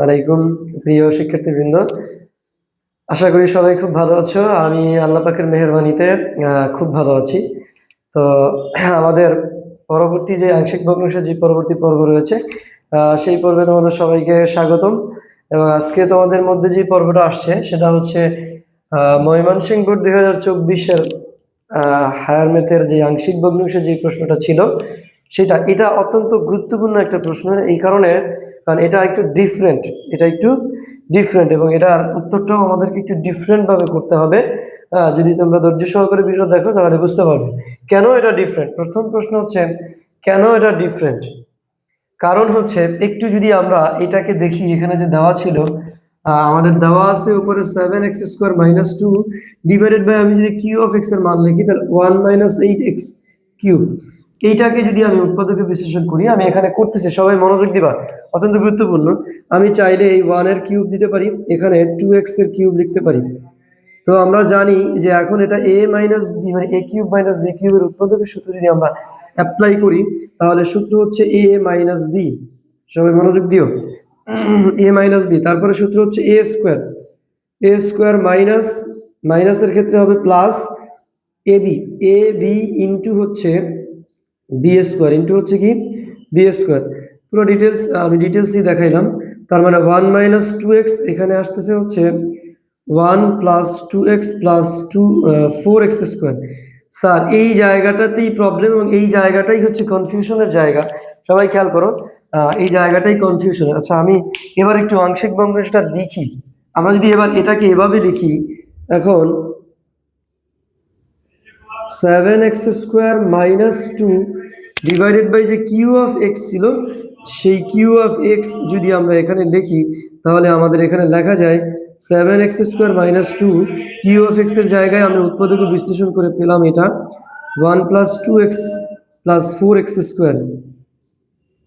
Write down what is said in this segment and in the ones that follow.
আলাইকুম প্রিয় শিক্ষার্থীবৃন্দ। আশা করি সবাই খুব ভালো আছো। আমি আল্লাহ পাকের মেহরবানিতে খুব ভালো আছি। তো, আমাদের পরবর্তী যে আংশিক ভগ্নাংশের যে পরবর্তী পর্ব রয়েছে সেই পর্বে তোমাদের সবাইকে স্বাগতম। এবং আজকে তোমাদের মধ্যে যে পর্বটা আসছে, সেটা হচ্ছে ময়মনসিংহ বোর্ড দুই হাজার চব্বিশের হায়ার ম্যাথের যে আংশিক ভগ্নাংশের যে প্রশ্নটা ছিল সেটা, এটা অত্যন্ত গুরুত্বপূর্ণ একটা প্রশ্ন এই কারণে, কারণ এটা একটু ডিফারেন্ট এটা একটু ডিফারেন্ট এবং এটার উত্তরটাও আমাদেরকে একটু ডিফারেন্টভাবে করতে হবে। যদি তোমরা ধৈর্য সহকারে ভিডিও দেখো, তাহলে বুঝতে পারবে। কেন এটা ডিফারেন্ট প্রথম প্রশ্ন হচ্ছে, কেন এটা ডিফারেন্ট কারণ হচ্ছে, একটু যদি আমরা এটাকে দেখি, এখানে যে দেওয়া ছিল আমাদের দেওয়া আছে উপরে seven x square minus two divided by আমি যদি কিউ অফ এক্সের মান লিখি, তাহলে one minus eight x cube এইটাকে যদি আমি উৎপাদকে বিশ্লেষণ করি, আমি এখানে করতেছি, সবাই মনোযোগ দিবা, অত্যন্ত গুরুত্বপূর্ণ। আমি চাইলে এই ওয়ানের কিউব দিতে পারি, এখানে টু এক্সের কিউব লিখতে পারি। তো আমরা জানি যে এখন এটা এ মাইনাস বি মানে এ কিউব মাইনাস বি কিউবের উৎপাদকের সূত্র যদি আমরা অ্যাপ্লাই করি, তাহলে সূত্র হচ্ছে এ মাইনাস বি সবাই মনোযোগ দিও। এ মাইনাস বি তারপরে সূত্র হচ্ছে A square A square minus মাইনাসের ক্ষেত্রে হবে plus A B A B into হচ্ছে বি স্কোয়ার ইন্টু হচ্ছে কি? বি স্কোয়ার পুরো ডিটেলস আমি ডিটেলসই দেখাইলাম। তার মানে ওয়ান মাইনাস টু এক্স এখানে আসতেছে হচ্ছে one plus two x plus two four x square sir, এই জায়গাটাতেই প্রবলেম এবং এই জায়গাটাই হচ্ছে কনফিউশনের জায়গা। সবাই খেয়াল করো এই জায়গাটাই কনফিউশনের আচ্ছা আমি এবার একটু আংশিক বঙ্গটা লিখি। আমরা যদি এবার এটাকে এভাবে লিখি, এখন seven x square minus two divided by যে কিউ অফ এক্স ছিল সেই কিউ অফ এক্স যদি আমরা এখানে লিখি তাহলে আমাদের এখানে লেখা যায় seven x square minus two Q of এক্সের জায়গায় আমরা উৎপাদকে বিশ্লেষণ করে পেলাম এটা one plus two x plus four x square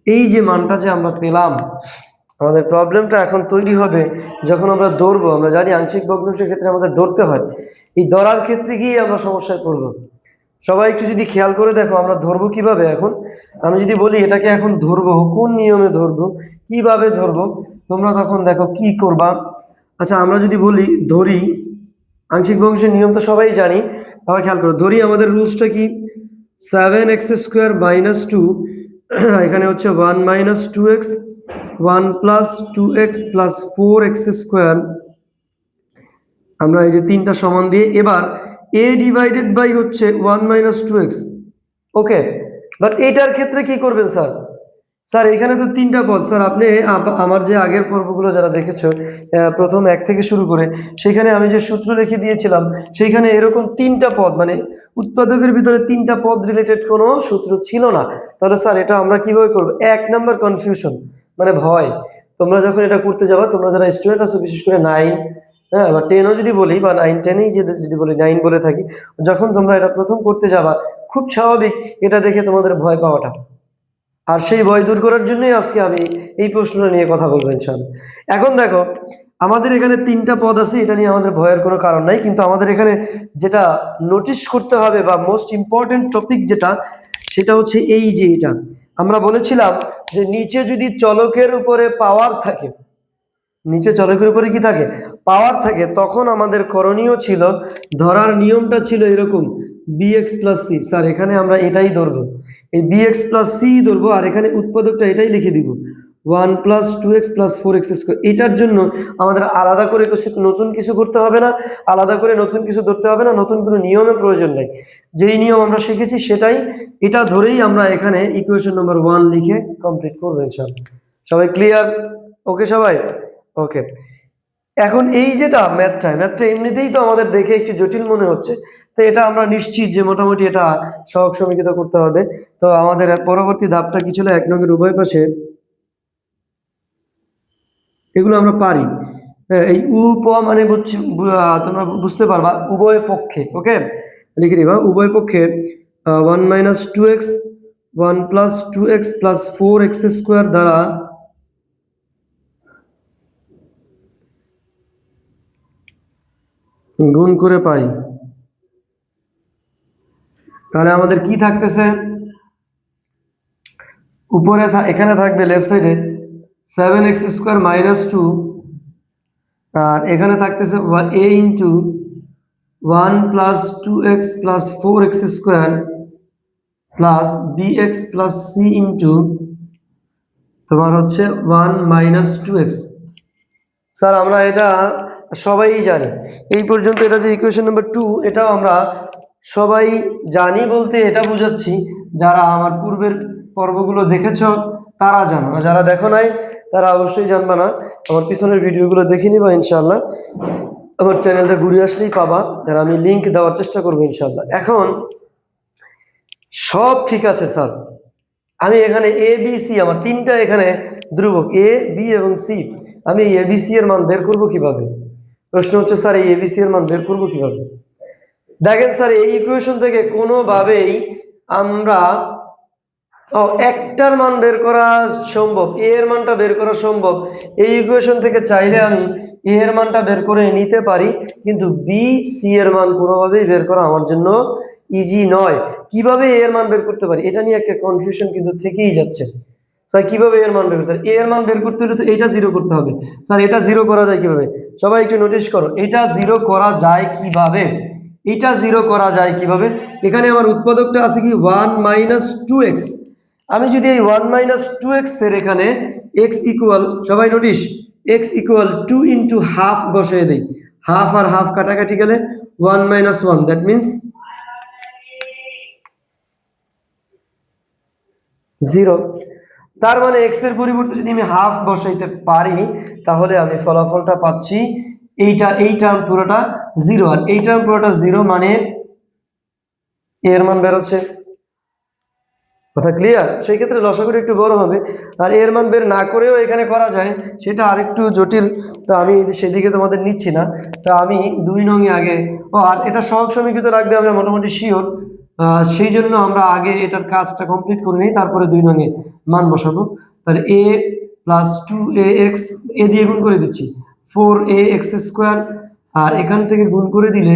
এই যে মানটা যে আমরা পেলাম আমাদের প্রবলেমটা এখন তৈরি হবে যখন আমরা দৌড়বো, আমরা জানি আংশিক ভগ্নাংশের ক্ষেত্রে আমাদের দৌড়তে হয়। এই দৌড়ার ক্ষেত্রে গিয়ে আমরা সমস্যায় পড়ব। সবাই একটু যদি খেয়াল করে দেখো, আমরা ধরবো কীভাবে এখন? আমি যদি বলি এটাকে এখন ধরবো, কোন নিয়মে ধরবো, কীভাবে ধরবো, তোমরা তখন দেখো কি করবা? আচ্ছা আমরা যদি বলি ধরি, আংশিক বংশের নিয়ম তো সবাই জানি আবার খেয়াল করো, ধরি আমাদের রুলসটা কি? Seven x square minus two এখানে হচ্ছে one minus two x one plus two x plus four x square আমরা এই যে তিনটা সমান দিয়ে এবার এ ডিভাইডেড বাই হচ্ছে one minus two x okay but এইটার ক্ষেত্রে কি করবেন স্যার? স্যার, এখানে তো তিনটা পদ। স্যার, আপনি আপ- আমার যে আগের পর্বগুলো যারা দেখেছ প্রথম এক থেকে শুরু করে, সেখানে আমি যে সূত্র রেখে দিয়েছিলাম, সেইখানে এরকম তিনটা পদ মানে উৎপাদকের ভিতরে তিনটা পদ রিলেটেড কোনো সূত্র ছিল না। তাহলে স্যার, এটা আমরা কীভাবে করব? এক নাম্বার কনফিউশন মানে ভয়। তোমরা যখন এটা করতে যাবা, তোমরা যারা স্টুডেন্ট আছো, বিশেষ করে নাইন হ্যাঁ বা টেনও যদি বলি, বা নাইন টেনেই যদি বলি নাইন বলে থাকি, যখন তোমরা এটা প্রথম করতে যাবা, খুব স্বাভাবিক এটা দেখে তোমাদের ভয় পাওয়াটা। আর সেই ভয় দূর করার জন্যই আজকে আমি এই প্রশ্নটা নিয়ে কথা বলব ইনশাল্লাহ এখন দেখো, আমাদের এখানে তিনটা পদ আছে, এটা নিয়ে আমাদের ভয়ের কোনো কারণ নাই, কিন্তু আমাদের এখানে যেটা নোটিশ করতে হবে বা মোস্ট ইম্পর্টেন্ট টপিক যেটা, সেটা হচ্ছে এই যে এটা। আমরা বলেছিলাম যে নিচে যদি চলকের উপরে পাওয়ার থাকে নিচে চলকের উপরে কি থাকে? পাওয়ার থাকে। তখন আমাদের করণীয় ছিল, ধরার নিয়মটা ছিল এরকম বিএক্স প্লাস সি স্যার, এখানে আমরা এটাই ধরবো। এই বিএক্স প্লাস সি ধরবো, আর এখানে উৎপাদকটা এটাই লিখে দিব। One plus two x plus four x square এটার জন্য আমাদের আলাদা করে নতুন কিছু করতে হবে না, আলাদা করে নতুন কিছু ধরতে হবে না, নতুন কোনো নিয়মের প্রয়োজন নেই। যেই নিয়ম আমরা শিখেছি সেটাই। এটা ধরেই আমরা এখানে ইকুয়েশন নম্বর ওয়ান লিখে কমপ্লিট করব সবাই ক্লিয়ার ওকে সবাই? ওকে এখন এই যেটা ম্যাথটা ম্যাথটা এমনিতেই তো আমাদের দেখে একটু জটিল মনে হচ্ছে। তো এটা আমরা নিশ্চিত যে মোটামুটি এটা সহজ সমীকৃত করতে হবে। তো আমাদের পরবর্তী ধাপটা কি ছিল? এক নঙ্গের উভয় পাশে এগুলো আমরা পারি। হ্যাঁ, এই উপ মানে বুঝছি তোমরা বুঝতে পারবা উভয় পক্ষে ওকে লিখে দিবা উভয় পক্ষে one minus two x one plus two x plus four x square দ্বারা গুণ করে পাই। তাহলে আমাদের কি থাকতেছে? উপরে এখানে থাকবে লেফট সাইডে seven x square minus two আর এখানে থাকতেছে A into one plus two x plus four x square plus B x plus C into তোমার হচ্ছে one minus two x sir, আমরা এটা সবাই জানি। এই পর্যন্ত এটা যে ইকুয়েশন নাম্বার টু এটাও আমরা সবাই জানি বলতে এটা বোঝাচ্ছি। যারা আমার পূর্বের পর্বগুলো দেখেছ, তারা জানো না। যারা দেখো নাই, তারা অবশ্যই জানবা না। আমার পিছনের ভিডিওগুলো দেখে নিবা ইনশাল্লাহ আমার চ্যানেলটা ঘুরে আসলেই পাবা। আর আমি লিঙ্ক দেওয়ার চেষ্টা করব ইনশাল্লাহ এখন, সব ঠিক আছে স্যার। আমি এখানে এ বি সি আমার তিনটা এখানে ধ্রুবক। এ বি এবং সি আমি এ বি সি এর মান বের করব কীভাবে? প্রশ্ন হচ্ছে, স্যার, এই এবিসি এর মান বের করব কীভাবে? দেখেন, স্যার, এই ইকুয়েশন থেকে কোনোভাবেই আমরা ও একটার মান বের করা সম্ভব এ এর মানটা বের করা সম্ভব। এই ইকুয়েশন থেকে চাইলে আমি এ এর মানটা বের করে নিতে পারি, কিন্তু বি সি এর মান কোনোভাবেই বের করা আমার জন্য ইজি নয়। কীভাবে এ এর মান বের করতে পারি? এটা নিয়ে একটা কনফিউশন কিন্তু থেকেই যাচ্ছে। স্যার, কীভাবে এর মান বের করতে? এ এর মান বের করতে হলে তো এটা জিরো করতে হবে। স্যার, এটা জিরো করা যায় কীভাবে? সবাই একটু নোটিশ করো, এটা জিরো করা যায় কীভাবে? এটা জিরো করা যায় কীভাবে? এখানে আমার উৎপাদকটা আছে কি? ওয়ান মাইনাস টু এক্স আমি যদি এই ওয়ান মাইনাস টু এক্সের এখানে এক্স ইকুয়াল সবাই notice x equal two into half বসিয়ে দিই। হাফ আর হাফ কাটাকাটি গেলে one minus one that means zero তার মানে এক্সের পরিবর্তে যদি আমি হাফ বসাইতে পারি, তাহলে আমি ফলাফলটা পাচ্ছি এইটা, এই টার্ম পুরোটা জিরো আর এই টার্ম পুরোটা জিরো মানে এর মান বেরোচ্ছে কথা ক্লিয়ার সেই ক্ষেত্রে লসাগুটি একটু বড় হবে। আর এর মান বের না করেও এখানে করা যায়, সেটা আরেকটু জটিল। তা আমি সেদিকে তোমাদের নিচ্ছি না। তা আমি দুই নঙে আগে ও, আর এটা সহজ সমীকৃত রাখবে আমরা মোটামুটি শিওর সেই জন্য আমরা আগে এটার কাজটা কমপ্লিট করে নিই, তারপরে দুই নঙে মান বসাবো। তাহলে A plus two A x A দিয়ে গুণ করে দিচ্ছি। ফোর এ এক্স স্কোয়ার আর এখান থেকে গুণ করে দিলে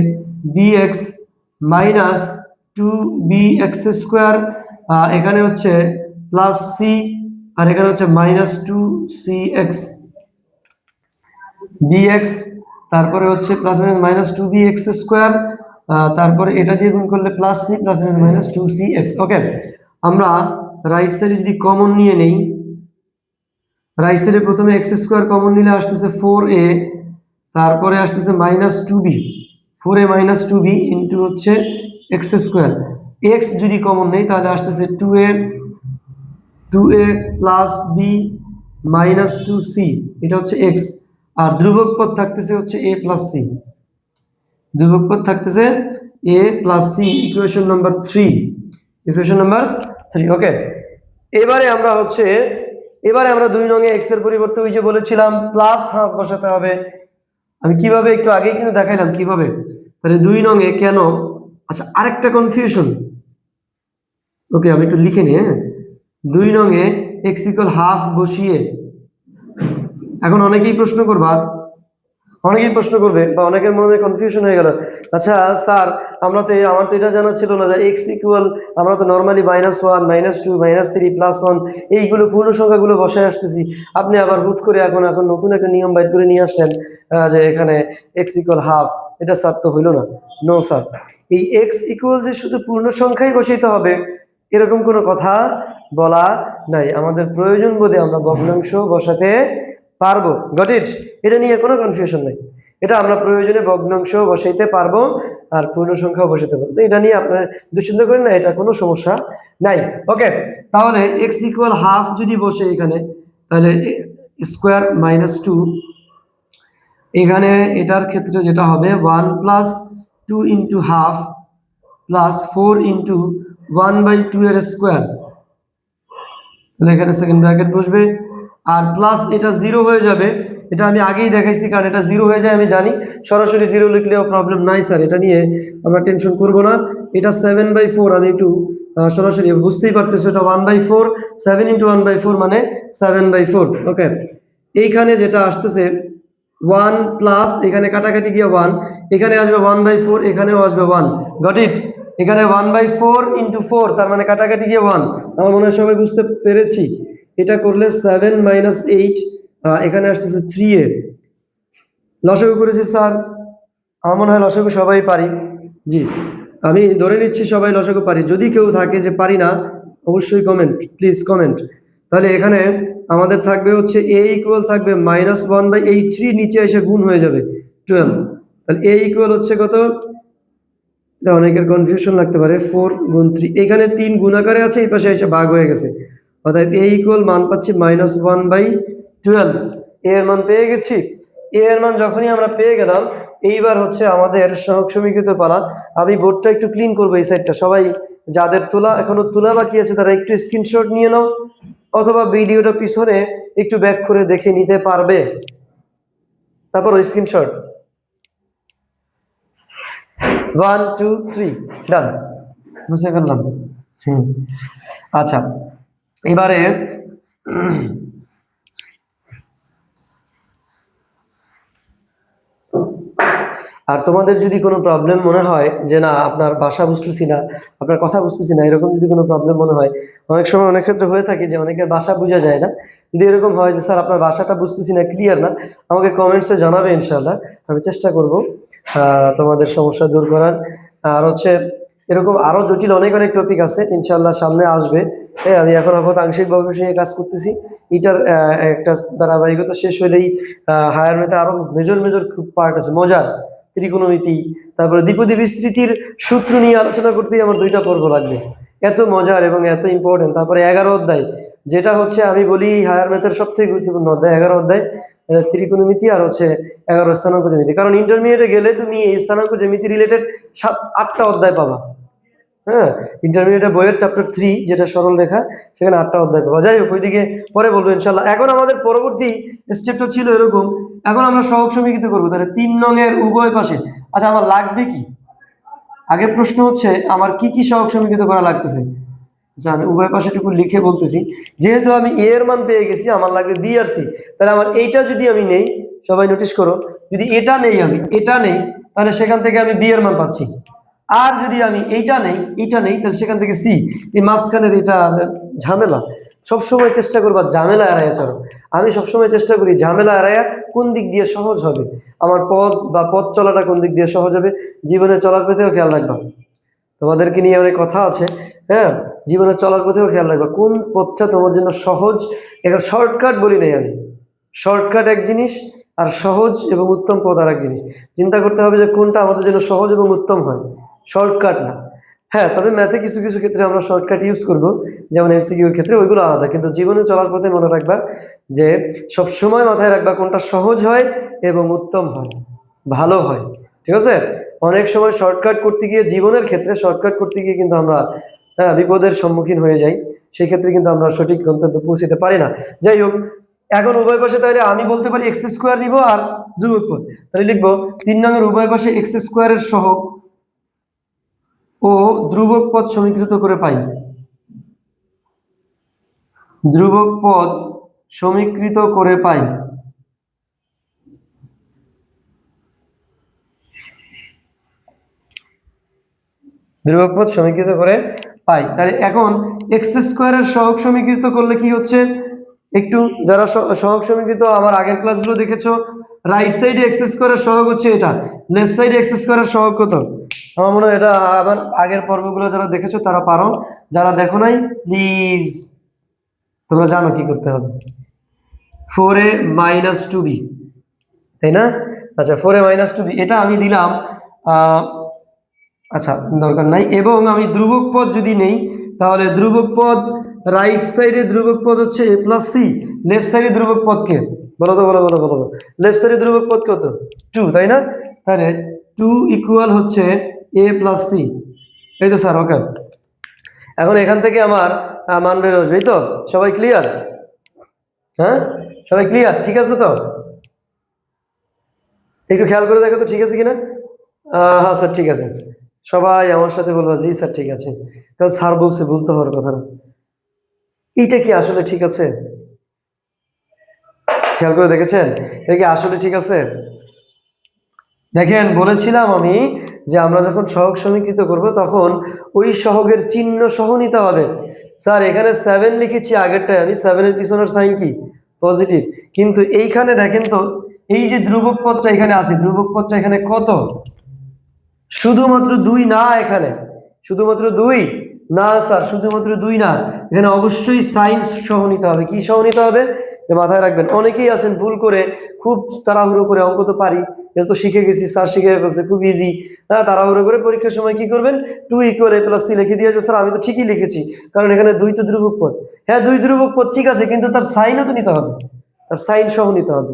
B x minus two B x square এখানে হচ্ছে প্লাস সি আর এখানে হচ্ছে minus two C x B x তারপরে হচ্ছে plus minus minus two B x square তারপরে এটা দিয়ে গুণ করলে plus C plus minus two C x okay আমরা রাইট সাইডে যদি কমন নিয়ে নেই রাইট সাইডে প্রথমে এক্স স্কোয়ার কমন নিলে আসতেছে ফোর এ তারপরে আসতেছে minus two B four A minus two B into হচ্ছে এক্স স্কোয়ার এক্স যদি কমন নেই, তাহলে আসতেছে two A two A plus B minus two C এটা হচ্ছে এক্স আর ধ্রুবক পদ থাকতেছে হচ্ছে এ প্লাস সি ধ্রুবক পদ থাকতেছে A plus C equation number three equation number three okay এবারে আমরা হচ্ছে, এবারে আমরা দুই রঙে এক্সের পরিবর্তে ওই যে বলেছিলাম প্লাস হাফ বসাতে হবে। আমি কীভাবে একটু আগেই কিন্তু দেখাইলাম, কীভাবে? তাহলে দুই রঙে কেন? আচ্ছা আরেকটা কনফিউশন ওকে আমি একটু লিখে নিই হ্যাঁ? দুই রঙে এক্স ইকুয়াল হাফ বসিয়ে, এখন অনেকেই প্রশ্ন করবা অনেকেই প্রশ্ন করবে বা অনেকের মনে কনফিউশন হয়ে গেল। আচ্ছা স্যার, আমরা তো আমার তো এটা জানা ছিল না যে এক্স ইকুয়াল আমরা তো normally minus one minus two minus three plus one এইগুলো পূর্ণ সংখ্যাগুলো বসায় আসতেছি। আপনি আবার হুট করে এখন এখন নতুন একটা নিয়ম বাইর করে নিয়ে আসলেন যে এখানে এক্স ইকুয়াল হাফ এটা স্যার তো হইল না। নো স্যার এই এক্স ইকুয়াল যে শুধু পূর্ণ সংখ্যাই বসাইতে হবে, এরকম কোনো কথা বলা নাই। আমাদের প্রয়োজন বোধে আমরা ভগ্নাংশ বসাতে পারব। গট ইট এটা নিয়ে কোনো কনফিউশন নেই। এটা আমরা প্রয়োজনে ভগ্নাংশ বসাইতে পারব আর পূর্ণ সংখ্যাও বসাতে পারব এটা নিয়ে আপনার দুশ্চিন্তা করেন না, এটা কোনো সমস্যা নাই। ওকে তাহলে এক্স ইকুয়াল হাফ যদি বসে এখানে, তাহলে স্কোয়ার মাইনাস টু এখানে এটার ক্ষেত্রে যেটা হবে one plus two into half plus four into one by two এর স্কোয়ার তাহলে এখানে সেকেন্ড ব্র্যাকেট বসবে। আর প্লাস এটা জিরো হয়ে যাবে, এটা আমি আগেই দেখাইছি কারণ এটা জিরো হয়ে যায়, আমি জানি। সরাসরি জিরো লিখলেও প্রবলেম নাই স্যার এটা নিয়ে আমরা টেনশন করব না। এটা সেভেন বাই ফোর আমি একটু সরাসরি বুঝতেই পারতেছি, এটা one by four seven into one by four মানে সেভেন বাই ফোর ওকে এইখানে যেটা আসতেছে ওয়ান প্লাস এখানে কাটাকাটি গিয়ে ওয়ান এখানে আসবে ওয়ান বাই ফোর এখানেও আসবে ওয়ান গট ইট এখানে one by four into four তার মানে কাটাকাটি গিয়ে ওয়ান আমার মনে হয় সবাই বুঝতে পেরেছি। এটা করলে সেভেন মাইনাস এইট এখানে আসতেছে থ্রি এ। লসাগু করেছি স্যার আমার মনে হয় লসাগু সবাই পারি। জি, আমি ধরে নিচ্ছি সবাই লসাগু পারি। যদি কেউ থাকে যে পারি না, অবশ্যই কমেন্ট প্লিজ কমেন্ট তাহলে এখানে আমাদের থাকবে হচ্ছে এ ইকুয়াল থাকবে মাইনাস ওয়ান বাই এই থ্রি নিচে এসে গুণ হয়ে যাবে টুয়েলভ তাহলে এ ইকুয়াল হচ্ছে কত? এটা অনেকের কনফিউশন লাগতে পারে ফোর গুণ থ্রি এখানে তিন গুণাকারে আছে, এই পাশে এসে ভাগ হয়ে গেছে। অর্থাৎ এ ইকুয়াল মান পাচ্ছি minus one by twelve A এর মান পেয়ে গেছি। এ এর মান যখনই আমরা পেয়ে গেলাম, এইবার হচ্ছে আমাদের সহগ সমীকৃত পালা। আমি বোর্ডটা একটু ক্লিন করব এই সাইডটা সবাই যাদের তোলা এখনও তোলা বাকি আছে, তারা একটু স্ক্রিনশট নিয়ে নাও। অথবা ভিডিওটা পিছনে একটু ব্যাক করে দেখে নিতে পারবে। তারপর screenshot one two three done বুঝতে পারলাম। আচ্ছা। এবারে আর তোমাদের যদি কোনো প্রবলেম মনে হয় যে না, আপনার ভাষা বুঝতেছি না, আপনার কথা বুঝতেছি না, এরকম যদি কোনো প্রবলেম মনে হয়, অনেক সময় অনেক ক্ষেত্রে হয়ে থাকে যে অনেকের ভাষা বোঝা যায় না। যদি এরকম হয় যে, স্যার, আপনার ভাষাটা বুঝতেছি না ক্লিয়ার না, আমাকে কমেন্টসে জানাবে ইনশাল্লাহ আমি চেষ্টা করব তোমাদের সমস্যা দূর করার। আর হচ্ছে, এরকম আরও জটিল অনেক অনেক টপিক আছে ইনশাল্লাহ সামনে আসবে। হ্যাঁ আমি এখন আপাতত আংশিক বর্গ কাজ করতেছি। এটার একটা ধারাবাহিকতা শেষ হলেই হায়ার মেতে আরও মেজর মেজর খুব পার্ট আছে। মজার ত্রিকোণমিতি, তারপরে দ্বিপদী বিস্তৃতির সূত্র নিয়ে আলোচনা করতেই আমার দুইটা পর্ব লাগবে। এত মজার এবং এত ইম্পর্টেন্ট তারপরে এগারো অধ্যায়, যেটা হচ্ছে আমি বলি হায়ার ম্যাথের সব থেকে গুরুত্বপূর্ণ অধ্যায়। এগারো অধ্যায় ত্রিকোণমিতি আর হচ্ছে এগারো স্থানাঙ্ক জ্যামিতি। কারণ ইন্টারমিডিয়েটে গেলে তুমি এই স্থানাঙ্ক জ্যামিতি রিলেটেড সাত, আটটা অধ্যায় পাবা। হ্যাঁ ইন্টারমিডিয়েটের বইয়ের চ্যাপ্টার থ্রি যেটা সরল রেখা, সেখানে আটটা অধ্যায় পাবা যাই হোক, ওইদিকে পরে বলব ইনশাল্লাহ এখন আমাদের পরবর্তী স্টেপটা ছিল এরকম, এখন আমরা সহগ সমীকৃত করব। তাহলে তিন নঙের উভয় পাশে। আচ্ছা আমার লাগবে কি? আগে প্রশ্ন হচ্ছে, আমার কি কি সহগ সমীকৃত করা লাগতেছে? আচ্ছা আমি উভয় পাশেটুকু লিখে বলতেছি। যেহেতু আমি এ এর মান পেয়ে গেছি, আমার লাগবে বি আর সি তাহলে আমার এইটা যদি আমি নেই, সবাই নোটিস করো, যদি এটা নেই আমি, এটা নেই, তাহলে সেখান থেকে আমি বি এর মান পাচ্ছি। আর যদি আমি এইটা নেই এইটা নেই, তাহলে সেখান থেকে সি। এই মাঝখানের এটা ঝামেলা। সবসময় চেষ্টা করবা ঝামেলা এড়াইয়া চলো। আমি সবসময় চেষ্টা করি ঝামেলা এড়াইয়া কোন দিক দিয়ে সহজ হবে। আমার পথ বা পথ চলাটা কোন দিক দিয়ে সহজ হবে? জীবনে চলার পথেও খেয়াল রাখবা। তোমাদেরকে নিয়ে অনেক কথা আছে হ্যাঁ? জীবনে চলার পথেও খেয়াল রাখবা। কোন পথটা তোমার জন্য সহজ? এখানে শর্টকাট বলি নাই আমি। শর্টকাট এক জিনিস আর সহজ এবং উত্তম পথ আর এক জিনিস। চিন্তা করতে হবে যে কোনটা আমাদের জন্য সহজ এবং উত্তম হয়। শর্টকাট না। হ্যাঁ তবে ম্যাথে কিছু কিছু ক্ষেত্রে আমরা শর্টকাট ইউজ করব। যেমন এমসিকিউর ক্ষেত্রে ওইগুলো আলাদা। কিন্তু জীবনে চলার পথে মনে রাখবা যে সব সময় মাথায় রাখবা কোনটা সহজ হয় এবং উত্তম হয়, ভালো হয়। ঠিক আছে? অনেক সময় শর্টকাট করতে গিয়ে জীবনের ক্ষেত্রে শর্টকাট করতে গিয়ে কিন্তু আমরা হ্যাঁ বিপদের সম্মুখীন হয়ে যাই। সেই ক্ষেত্রে কিন্তু আমরা সঠিক গন্তব্যে পৌঁছতে পারি না। যাই হোক, এখন উভয় পাশে তাহলে আমি বলতে পারি এক্স স্কোয়ার নিব আর পদ তাহলে লিখব তিন নঙের উভয় পাশে এক্স স্কোয়ারের সহগ ও ধ্রুবক পদ সমীকৃত করে পাই। ধ্রুবক পদ সমীকৃত করে পাই। ধ্রুবক পদ সমীকৃত করে পাই। তাহলে এখন এক্স স্কোয়ারের সহগ সমীকৃত করলে কি হচ্ছে? একটু যারা স- সহগ সমীকৃত আমার আগের ক্লাসগুলো দেখেছ রাইট সাইডে এক্স স্কোয়ারের সহগ হচ্ছে এটা লেফট সাইডে এক্স স্কোয়ারের সহগ কত? আমার মনে হয় এটা আবার আগের পর্বগুলো যারা দেখেছ, তারা পারো। যারা দেখো নাই প্লিজ তোমরা জানো কি করতে হবে। Four A minus two B তাই না? আচ্ছা four A minus two B এটা আমি দিলাম আচ্ছা দরকার নাই। এবং আমি ধ্রুবক পদ যদি নেই, তাহলে ধ্রুবক পদ রাইট সাইডে ধ্রুবক পদ হচ্ছে এ প্লাস সি লেফট সাইডে ধ্রুবক পদকে বলো তো, বলো বলো বলো লেফট সাইডে ধ্রুবক পদ কত? টু তাই না? তাহলে টু ইকুয়াল হচ্ছে এ প্লাস সি এই তো স্যার ওকে এখন এখান থেকে আমার মান বের আসবে এই তো? সবাই ক্লিয়ার হ্যাঁ? সবাই ক্লিয়ার ঠিক আছে তো? একটু খেয়াল করে দেখো তো, ঠিক আছে কিনা? হ্যাঁ স্যার ঠিক আছে। সবাই আমার সাথে বলব, জি স্যার ঠিক আছে। কারণ স্যার বলছে, বলতে হওয়ার কথা না। এইটা কি আসলে ঠিক আছে? খেয়াল করে দেখেছেন? এটা কি আসলে ঠিক আছে? দেখেন বলেছিলাম আমি যে আমরা যখন সহগ সমীকৃত করব, তখন ওই সহগের চিহ্ন সহ নিতে হবে। স্যার, এখানে সেভেন লিখেছি, আগেরটায় আমি। সেভেনের পিছনের সাইন কি? পজিটিভ কিন্তু এইখানে দেখেন তো, এই যে ধ্রুবক পদটা এখানে আছে, ধ্রুবক পদটা এখানে কত? শুধুমাত্র দুই না এখানে। শুধুমাত্র দুই? না, স্যার, শুধুমাত্র দুই না, এখানে অবশ্যই সাইন্স সহ নিতে হবে। কি সহ নিতে হবে? যে মাথায় রাখবেন। অনেকেই আছেন ভুল করে, খুব তাড়াহুড়ো করে, অঙ্ক তো পারি, এটা তো শিখে গেছি, স্যার শিখে গেছে খুব ইজি হ্যাঁ তাড়াহুড়ো করে পরীক্ষার সময় কি করবেন? Two equal A plus C লিখে দিয়ে আসবে স্যার, আমি তো ঠিকই লিখেছি, কারণ এখানে দুই তো ধ্রুবক পদ। হ্যাঁ দুই ধ্রুবক পদ ঠিক আছে, কিন্তু তার সাইনও তো নিতে হবে। তার সাইন সহ নিতে হবে।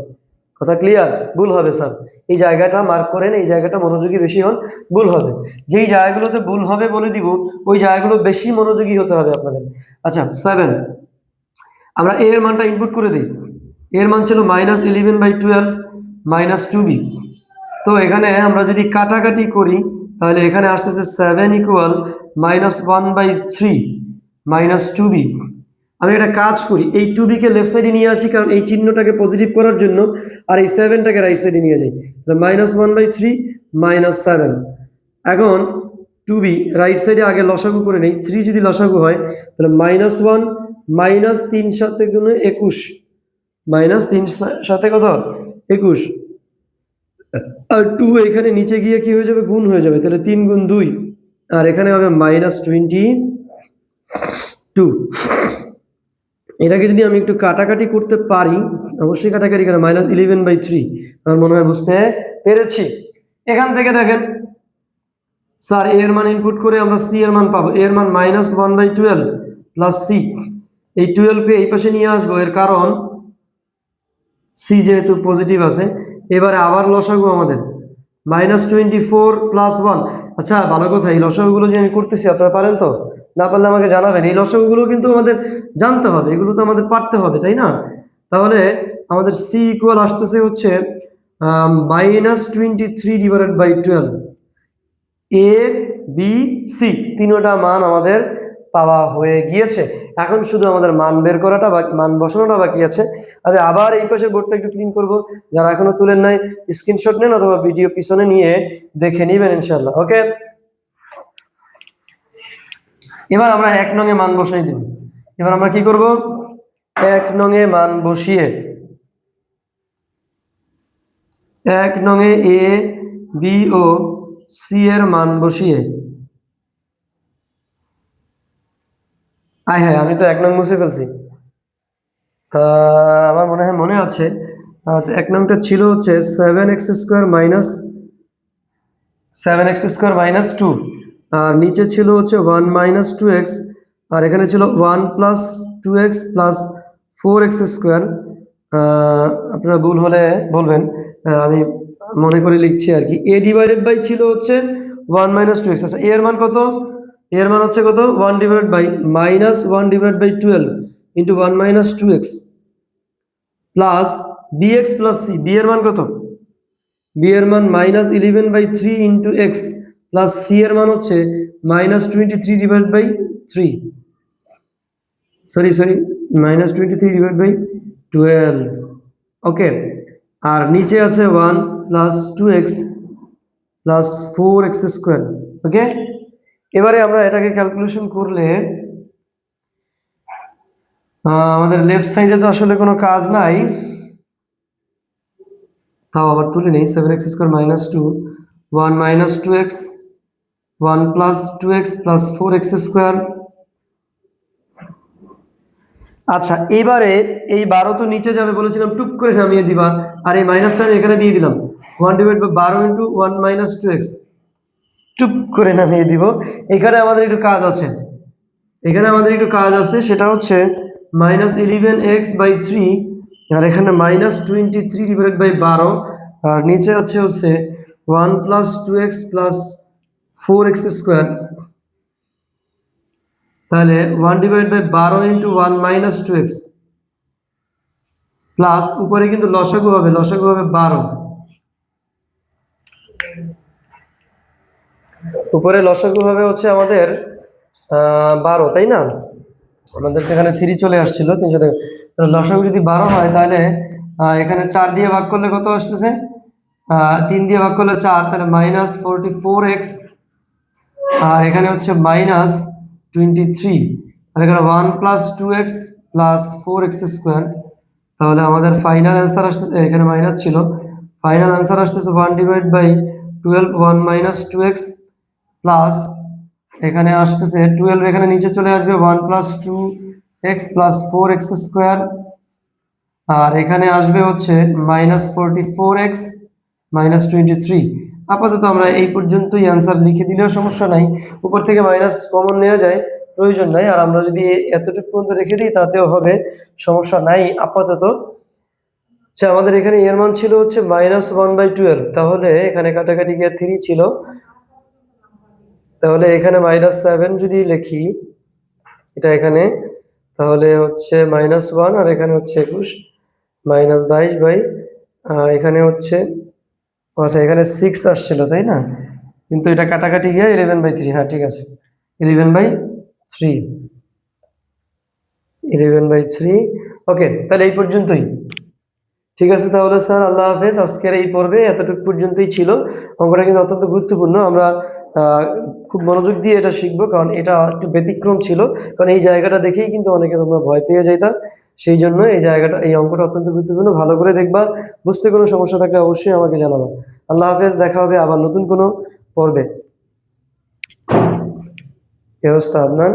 কথা ক্লিয়ার ভুল হবে স্যার এই জায়গাটা মার্ক করেন, এই জায়গাটা মনোযোগী বেশি হন, ভুল হবে। যেই জায়গাগুলোতে ভুল হবে বলে দিব, ওই জায়গাগুলো বেশি মনোযোগী হতে হবে আপনাদের। আচ্ছা সেভেন আমরা এর মানটা ইনপুট করে দিই। এর মান ছিল minus eleven by twelve minus two B তো এখানে আমরা যদি কাটাকাটি করি, তাহলে এখানে আসতেছে seven equal minus one by three minus two B আমি একটা কাজ করি, এই টু বিকে লেফট সাইডে নিয়ে আসি, কারণ এই চিহ্নটাকে পজিটিভ করার জন্য, আর এই সেভেনটাকে রাইট সাইডে নিয়ে যাই। তাহলে minus one by three minus seven এখন টু বি রাইট সাইডে আগে লসাগু করে নেই থ্রি যদি লসাগু হয়, তাহলে মাইনাস ওয়ান মাইনাস তিন সাথে গুণে একুশ। মাইনাস তিন সাথে কত? একুশ। আর টু এখানে নিচে গিয়ে কি হয়ে যাবে? গুণ হয়ে যাবে, তাহলে তিন গুণ দুই। আর এখানে হবে মাইনাস টোয়েন্টি টু এটাকে যদি আমি একটু কাটাকাটি করতে পারি, অবশ্যই কাটাকাটি কেন মাইনাস ইলেভেন বাই থ্রি আমার মনে হয় বুঝতে পেরেছি। এখান থেকে দেখেন স্যার এর মান ইনপুট করে আমরা সি এর মান পাবো। এর মান minus one by twelve plus C এই টুয়েলভকে এই পাশে নিয়ে আসব, এর কারণ সি যেহেতু পজিটিভ আছে, এবারে আবার লসাগু আমাদের। Minus twenty four plus one আচ্ছা ভালো কথা, এই লসাগুগুলো যে আমি করতেছি, আপনারা পারেন তো? না পারলে আমাকে জানাবেন। এই লসাগুগুলো কিন্তু আমাদের জানতে হবে, এগুলো তো আমাদের পারতে হবে, তাই না? তাহলে আমাদের সি ইকুয়াল আসতেছে হচ্ছে minus twenty three divided by twelve A B C তিনোটা মান আমাদের পাওয়া হয়ে গিয়েছে। এখন শুধু আমাদের মান বের করাটা বা, মান বসানোটা বাকি আছে। আমি আবার এই পাশের বোর্ডটা একটু ক্লিন করব। যারা এখনও তুলেন নাই স্ক্রিনশট নেন অথবা ভিডিও পিছনে নিয়ে দেখে নিবেন ইনশাল্লাহ ওকে এবার আমরা এক নঙে মান বসাই দিব। এবার আমরা কি করব? এক নঙে মান বসিয়ে এক নঙে এ, বি ও সি এর মান বসিয়ে আয় হ্যাঁ আমি তো এক নং মুছে ফেলছি। আমার মনে হয় মনে আছে এক নংটা ছিল হচ্ছে seven x square minus seven x square minus two আর নিচে ছিল হচ্ছে ওয়ান মাইনাস টু এক্স আর এখানে ছিল one plus two x plus four x square আপনারা ভুল হলে বলবেন আমি মনে করে লিখছি আর কি। এ ডিভাইডেড বাই ছিল হচ্ছে ওয়ান মাইনাস টু এক্স আচ্ছা এর মান কত? এর মান হচ্ছে কত? One divide by minus one divide by twelve into one minus two x plus B x plus C B এর মান কত? বি এর মান minus eleven by three into x plus C এর মান হচ্ছে minus twenty three divide by three sorry sorry minus twenty three divide by twelve okay আর নিচে আছে one plus two x plus four x square okay এবারে আমরা এটাকে calculation করলে আমাদের লেফট সাইডে তো আসলে কোনো কাজ নাই। তাও আবার তুলে নেই seven x square minus two one minus two x one plus two x plus four x square. আচ্ছা এবারে এই বারো তো নিচে যাবে বলেছিলাম, টুক করে নামিয়ে দিবা। আর এই মাইনাসটা আমি এখানে দিয়ে দিলাম। ওয়ান ডিভাইড বাই বারো into one minus two x টুপ করে নামিয়ে দিব। এখানে আমাদের একটু কাজ আছে। এখানে আমাদের একটু কাজ আছে, সেটা হচ্ছে minus eleven x by three আর এখানে minus twenty three divide by বারো, আর নিচে আছে হচ্ছে one plus two x plus four x square তাহলে ওয়ান ডিভাইড বাই বারো into one minus two x plus উপরে কিন্তু লসাগু হবে লসাগু হবে বারো উপরে লসাগু হবে হচ্ছে আমাদের বারো তাই না? আমাদের এখানে থ্রি চলে আসছিল, তিনশো টাকা। লসাগু যদি বারো হয় তাহলে এখানে চার দিয়ে ভাগ করলে কত আসতেছে? তিন দিয়ে ভাগ করলে চার, তাহলে মাইনাস ফোরটি ফোর এক্স আর এখানে হচ্ছে মাইনাস টোয়েন্টি থ্রি আর এখানে one plus two x plus four x square তাহলে আমাদের ফাইনাল অ্যান্সার আসতে এখানে মাইনাস ছিল। ফাইনাল অ্যান্সার আসতেছে one divide by twelve one minus two x plus এখানে আসতেছে টুয়েলভ এখানে নিচে চলে আসবে one plus two x plus four x square আর এখানে আসবে হচ্ছে minus forty four x minus twenty three আপাতত আমরা এই পর্যন্তই অ্যান্সার লিখে দিলেও সমস্যা নাই। উপর থেকে মাইনাস কমন নেওয়া যায়, প্রয়োজন নাই। আর আমরা যদি এতটুকু পর্যন্ত রেখে দিই, তাতেও হবে সমস্যা নাই আপাতত। আচ্ছা আমাদের এখানে এর মান ছিল হচ্ছে মাইনাস ওয়ান বাই টুয়েলভ তাহলে এখানে কাটাকাটি গিয়ে থ্রি ছিল। তাহলে এখানে মাইনাস সেভেন যদি লিখি, এটা এখানে, তাহলে হচ্ছে মাইনাস ওয়ান আর এখানে হচ্ছে একুশ। মাইনাস বাইশ বাই এখানে হচ্ছে আচ্ছা এখানে সিক্স আসছিল, তাই না? কিন্তু এটা কাটাকাটি গিয়ে ইলেভেন বাই থ্রি হ্যাঁ ঠিক আছে। Eleven by three eleven by three okay তাহলে এই পর্যন্তই। ঠিক আছে তাহলে স্যার, আল্লাহ হাফেজ, আজকের এই পর্বে এতটুকু পর্যন্তই ছিল। অঙ্কটা কিন্তু অত্যন্ত গুরুত্বপূর্ণ। আমরা খুব মনোযোগ দিয়ে এটা শিখব, কারণ এটা একটু ব্যতিক্রম ছিল। কারণ এই জায়গাটা দেখেই কিন্তু অনেকে তোমরা ভয় পেয়ে যাইতা। সেই জন্য এই জায়গাটা, এই অঙ্কটা অত্যন্ত গুরুত্বপূর্ণ। ভালো করে দেখবা, বুঝতে কোনো সমস্যা থাকলে অবশ্যই আমাকে জানাব। আল্লাহ হাফেজ, দেখা হবে আবার নতুন কোনো পর্বে। এ অবস্থা আপনার?